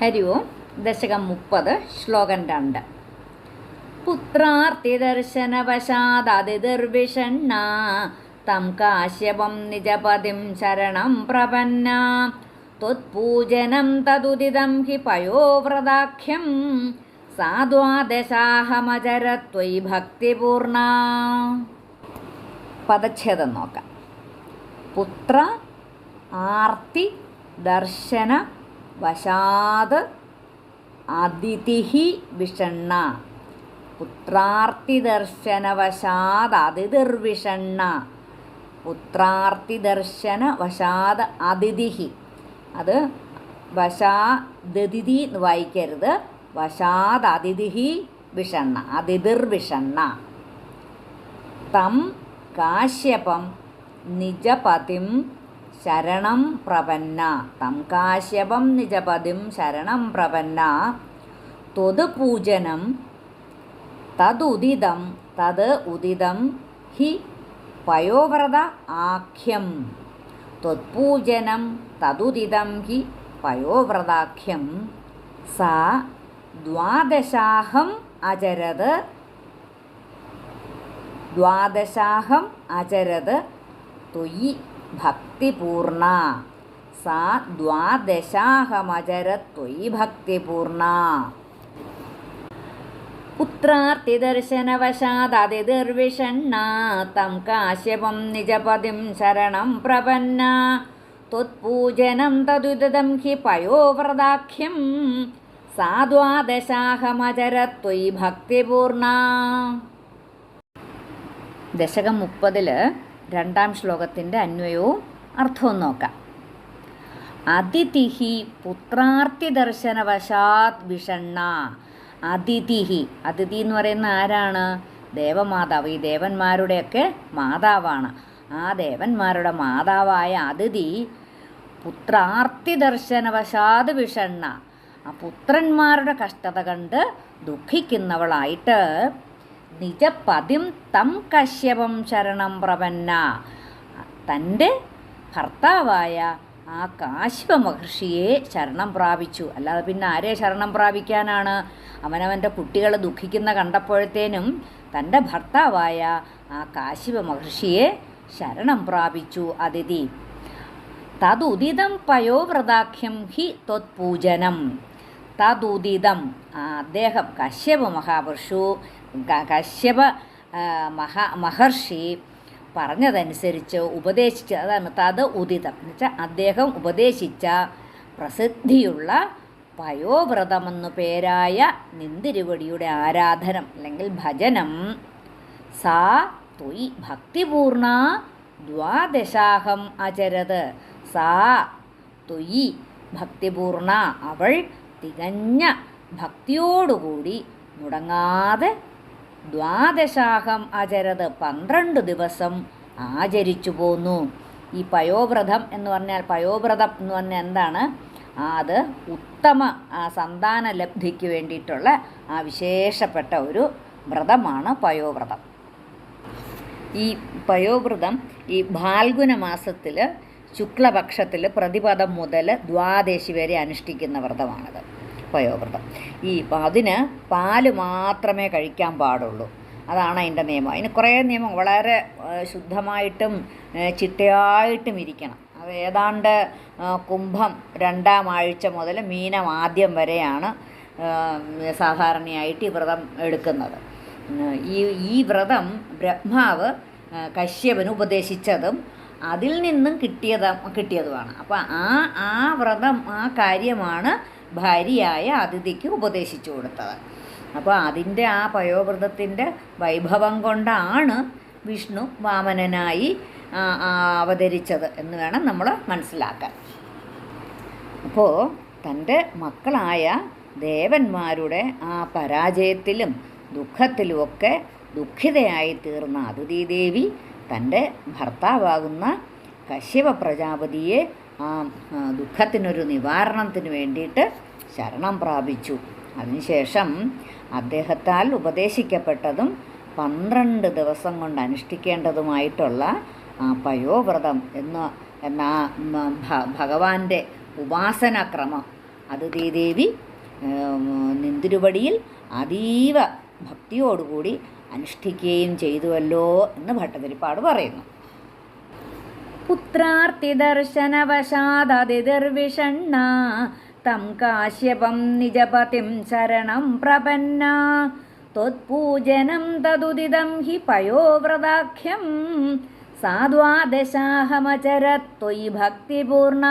ഹരി ഓം ദശകം മുപ്പത് ശ്ലോകം രണ്ട്. പുത്രാർത്തിദർശനവശാദതിർവിഷണ്ണ തം കാശ്യപം നിജപതിം ശരണം പ്രപന്ന. ത്വത്പൂജനം തതുദിതം ഹി പയോവ്രതാഖ്യം സാദ്വാദശാഹമചരത്വയി ഭക്തിപൂർണ. പദച്ഛേദം നോക്കാം. പുത്ര ആർത്തി ദർശന വശാത് അതിഥി വിഷണ്ണ. പുത്രാർത്തി ദർശന വശാത് അതിഥിർവിഷണ്ണ. പുത്രാർത്തി ദർശന വശാത് അതിഥി അത് വശാദതിഥി എന്ന് വായിക്കരുത്. വശാത് അതിഥി വിഷണ്ണ അതിഥിർവിഷണ്ണ. തം കാശ്യപം നിജപതിം ശരണം പ്രപന്ന. തം കാശ്യപം നിജപതിം ശരണം പ്രപന്ന. ത്വത് പൂജനം തതുദിതം തത് ഉദിതം ഹി പയോവ്രത ആഖ്യം. ത്വത്പൂജനം തതുദിതം ഹി പയോവ്രതാഖ്യം. സാ ദ്വാദശാഹം അചരത്. ദ്വാദശാഹം അചരത്. ത്വയി ഭക്തിപൂർണ. സാ ദ്വാദശാഹമചരത്വയി ഭക്തിപൂർണ. പുത്രാർത്തിദർശനവശാദതിർവിഷണ്ണ തം കാശ്യപം നിജപതിം ശരണം പ്രപന്ന. ത്വത്പൂജനം തദുദിതം ഹി പയോവ്രതാഖ്യം. സാദ്വാദശാഹമചരത്വയി ഭക്തിപൂർണ. ദശകം മുപ്പതിൽ രണ്ടാം ശ്ലോകത്തിന്റെ അന്വയവും അർത്ഥവും നോക്കാം. അതിഥിഹി പുത്രാർത്ഥി ദർശനവശാത് വിഷണ്ണ. അതിഥിഹി. അതിഥി എന്ന് പറയുന്ന ആരാണ്? ദേവമാതാവ്. ഈ ദേവന്മാരുടെയൊക്കെ മാതാവാണ്. ആ ദേവന്മാരുടെ മാതാവായ അതിഥി പുത്രാർത്ഥി ദർശനവശാത് വിഷണ്ണ. ആ പുത്രന്മാരുടെ കഷ്ടത കണ്ട് ദുഃഖിക്കുന്നവളായിട്ട് നിജപതിം തം കശ്യപം ശരണം പ്രപന്ന. തന്റെ ഭർത്താവായ ആ കാശ്യപ മഹർഷിയെ ശരണം പ്രാപിച്ചു. അല്ലാതെ പിന്നെ ആരെ ശരണം പ്രാപിക്കാനാണ്? അവനവന്റെ കുട്ടികളെ ദുഃഖിക്കുന്ന കണ്ടപ്പോഴത്തേനും തന്റെ ഭർത്താവായ ആ കാശ്യപ മഹർഷിയെ ശരണം പ്രാപിച്ചു അതിഥി. തതുദിതം പയോവ്രതാഖ്യം ഹി ത്വത്പൂജനം. തതുദിതം ആ അദ്ദേഹം കശ്യപ മഹാപുരുഷു കശ്യപ മഹാ മഹർഷി പറഞ്ഞതനുസരിച്ച് ഉപദേശിച്ച അതാണ് തത് ഉദിതം എന്ന് വെച്ചാൽ അദ്ദേഹം ഉപദേശിച്ച പ്രസിദ്ധിയുള്ള പയോവ്രതമെന്നു പേരായ നിന്തിരുവടിയുടെ ആരാധനം അല്ലെങ്കിൽ ഭജനം സാ തൊയ് ഭക്തിപൂർണ ദ്വാദശാഹം അചരത്. സാ തൊയ് ഭക്തിപൂർണ അവൾ തികഞ്ഞ ഭക്തിയോടുകൂടി മുടങ്ങാതെ ദ്വാദശാഹം അചരത് പന്ത്രണ്ട് ദിവസം ആചരിച്ചു പോന്നു. ഈ പയോവ്രതം എന്ന് പറഞ്ഞാൽ പയോവ്രതം എന്ന് പറഞ്ഞാൽ എന്താണ്? അത് ഉത്തമ സന്താന ലബ്ധിക്ക് വേണ്ടിയിട്ടുള്ള ആ വിശേഷപ്പെട്ട ഒരു വ്രതമാണ് പയോവ്രതം. ഈ പയോവ്രതം ഈ ഭാൽഗുന മാസത്തിൽ ശുക്ലപക്ഷത്തിൽ പ്രതിപദം മുതൽ ദ്വാദശി വരെ അനുഷ്ഠിക്കുന്ന വ്രതമാണത്. പയോവ്രതം ഈ അതിന് പാൽ മാത്രമേ കഴിക്കാൻ പാടുള്ളൂ. അതാണ് അതിന്റെ നിയമം. അതിന് കുറേ നിയമം വളരെ ശുദ്ധമായിട്ടും ചിട്ടയായിട്ടും ഇരിക്കണം. അത് ഏതാണ്ട് കുംഭം രണ്ടാം ആഴ്ച മുതൽ മീനം ആദ്യം വരെയാണ് സാധാരണയായിട്ട് ഈ വ്രതം എടുക്കുന്നത്. ഈ ഈ വ്രതം ബ്രഹ്മാവ് കശ്യപന് ഉപദേശിച്ചതും അതിൽ നിന്നും കിട്ടിയത് കിട്ടിയതുമാണ്. അപ്പോൾ ആ ആ വ്രതം ആ കാര്യമാണ് ഭാര്യയായ അതിഥിക്ക് ഉപദേശിച്ചു കൊടുത്തത്. അപ്പോൾ അതിന്റെ ആ പയോവ്രതത്തിന്റെ വൈഭവം കൊണ്ടാണ് വിഷ്ണു വാമനനായി അവതരിച്ചത് എന്ന് വേണം നമ്മൾ മനസ്സിലാക്കാൻ. അപ്പോൾ തന്റെ മക്കളായ ദേവന്മാരുടെ ആ പരാജയത്തിലും ദുഃഖത്തിലുമൊക്കെ ദുഃഖിതയായി തീർന്ന അതിഥിദേവി തന്റെ ഭർത്താവാകുന്ന കശ്യപ പ്രജാപതിയെ ആ ദുഃഖത്തിനൊരു നിവാരണത്തിന് വേണ്ടിയിട്ട് ശരണം പ്രാപിച്ചു. അതിനുശേഷം അദ്ദേഹത്താൽ ഉപദേശിക്കപ്പെട്ടതും പന്ത്രണ്ട് ദിവസം കൊണ്ട് അനുഷ്ഠിക്കേണ്ടതുമായിട്ടുള്ള പയോവ്രതം എന്ന എന്ന ഭഗവാന്റെ ഉപാസനാക്രമം. അതിഥിദേവി നിന്തിരുപടിയിൽ അതീവ ഭക്തിയോടുകൂടി അനുഷ്ഠിക്കുകയും ചെയ്തുവല്ലോ എന്ന് ഭട്ടതിരിപ്പാട് പറയുന്നു. പുത്രാർത്തിദർശനവശാദതിർവിഷണ്ണ തം കാശ്യപം നിജപതിം ശരണം പ്രപന്ന. ത്വത്പൂജനം തതുദിതം ഹി പയോവ്രതാഖ്യം സാദ്വാദശാഹമചരത്വയി ഭക്തിപൂർണ.